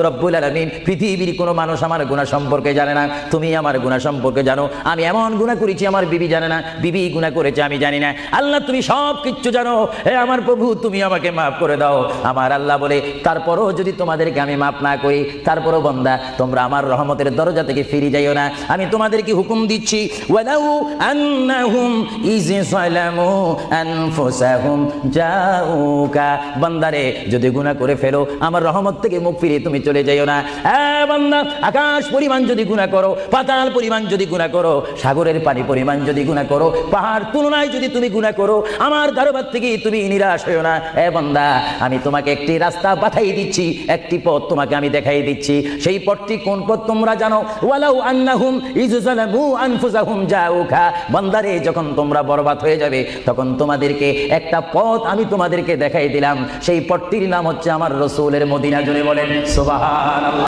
রব্বুল আলমিন, পৃথিবীর কোনো মানুষ আমার গুণা সম্পর্কে জানে না। তুমি আমার গুণা সম্পর্কে জানো। আমি এমন গুণা করেছি, আমার বিবি জানে না। বিবি গুণা করেছে, আমি জানি না। আল্লাহ, তুমি সব কিচ্ছু জানো। হে আমার প্রভু, তুমি আমাকে মাফ করে দাও। আমার আল্লাহ বলে, তারপরও যদি তোমাদেরকে আমি মাফ না করি, তারপরও বন্দা, তোমরা আমার রহমতের দরজা থেকে ফিরে যাইও না। আমি তোমাদেরকে হুকুম দিচ্ছি, ওয়ালাউ আন্নাহুম ইজ আনফুসাহুম, জাউকা। বান্দারে, যদি গুনাহ করে ফেলো, আমার রহমত থেকে মুখ ফিরে তুমি চলে যাইও না। বান্দা, আকাশ পরিমাণ যদি গুনাহ করো, পাতাল পরিমাণ যদি গুনাহ করো, সাগরের পানি পরিমাণ যদি গুনাহ করো, পাহাড় তুলনায় যদি তুমি গুনাহ করো, আমার দরবার থেকে তুমি নিরাশ হইও না। এ বান্দা, আমি তোমাকে একটি রাস্তা পাঠাই দিচ্ছি, একটি পথ তোমাকে আমি দেখাই দিচ্ছি। সেই পথটি কোন পথ তোমরা জানো? ওয়ালাউ আন্নাহুম ইজজালামু আনফুসাহুম জাউকা। বান্দারে, যখন তোমরা বরবাদ হয়ে যাবে, তখন তোমাদেরকে একটা পথ আমি তোমাদেরকে দেখাই দিলাম। সেই পথটির নাম হচ্ছে আমার রসুলের মদিনা জুড়ে বলেন সুবহানাল্লাহ